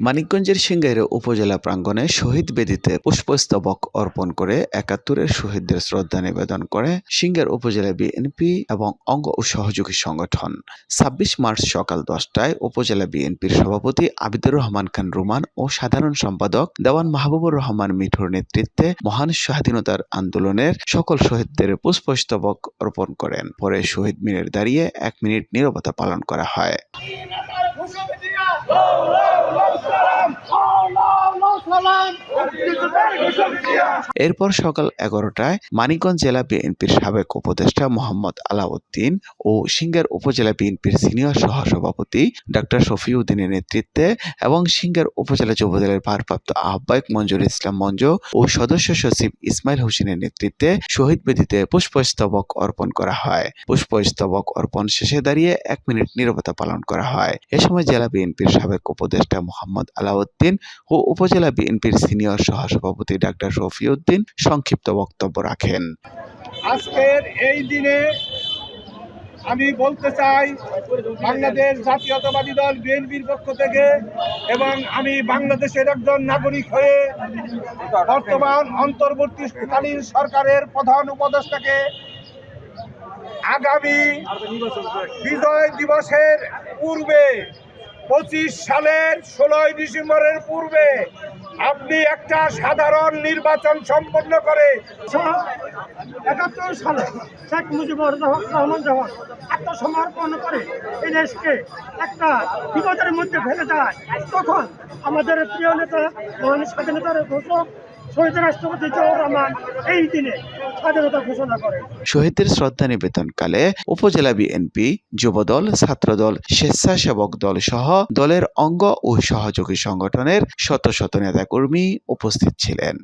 মানিকগঞ্জের সিংগাইরে উপজেলা প্রাঙ্গণে শহীদ বেদিতে পুষ্পস্তবক অর্পণ করে একাত্তরের শহীদদের শ্রদ্ধা নিবেদন করে সিংগাইর উপজেলা বিএনপি এবং অঙ্গ ও সহযোগী সংগঠন। ছাব্বিশ মার্চ সকাল দশটায় উপজেলা বিএনপির সভাপতি আবিদুর রহমান খান রুমান ও সাধারণ সম্পাদক দেওয়ান মাহবুবুর রহমান মিঠুর নেতৃত্বে মহান স্বাধীনতার আন্দোলনের সকল শহীদদের পুষ্পস্তবক অর্পণ করেন। পরে শহীদ মিনের দাঁড়িয়ে এক মিনিট নীরবতা পালন করা হয়। এরপর সকাল এগারোটায় মানিকগঞ্জ জেলা বিএনপির সাবেক উপদেষ্টা মোহাম্মদ আলাউদ্দিন ও সিঙ্গার উপজেলা বিএনপির সিনিয়র সহসভাপতি ডক্টর শফিউদ্দিনের নেতৃত্বে এবং সিঙ্গার উপজেলা যুবদলের ভারপ্রাপ্ত আহ্বায়ক মঞ্জুর ইসলাম মঞ্জু ও সদস্য সচিব ইসমাইল হোসেনের নেতৃত্বে শহীদ বেদিতে পুষ্পস্তবক অর্পণ করা হয়। পুষ্পস্তবক অর্পণ শেষে দাঁড়িয়ে এক মিনিট নীরবতা পালন করা হয়। এ সময় জেলা বিএনপির সাবেক উপদেষ্টা মোহাম্মদ আলাউদ্দিন ও উপজেলা বিএনপির সিনিয়র সহসভাপতি ডাক্তার শফিউদ্দিন সংক্ষিপ্ত বক্তব্য রাখেন। আজকের এই দিনে আমি বলতে চাই, বাংলাদেশ জাতীয়তাবাদী দল বিএনপির পক্ষ থেকে এবং আমি বাংলাদেশের একজন নাগরিক হয়ে বর্তমান অন্তর্বর্তীকালীন সরকারের প্রধান উপদেষ্টাকে আগামী বিজয় দিবসের পূর্বে, পঁচিশ সালের ষোলোই ডিসেম্বরের পূর্বে আপনি একটা সাধারণ নির্বাচন সম্পন্ন করে একাত্তর সালে শেখ মুজিবুর রহ- রহমান যখন আত্মসমর্পণ করে এই দেশকে একটা বিপদের মধ্যে ফেলে দেয়, তখন আমাদের প্রিয় নেতা, মহান স্বাধীনতার ঘোষক, শহীদ রাষ্ট্রপতি জিয়াউর রহমান এই দিনে করেন শহীদদের শ্রদ্ধা নিবেদনকালে উপজেলা বিএনপি যুবদল, ছাত্রদল, স্বেচ্ছাসেবক দল সহ দলের অঙ্গ ও সহযোগী সংগঠনের শত শত নেতাকর্মী উপস্থিত ছিলেন।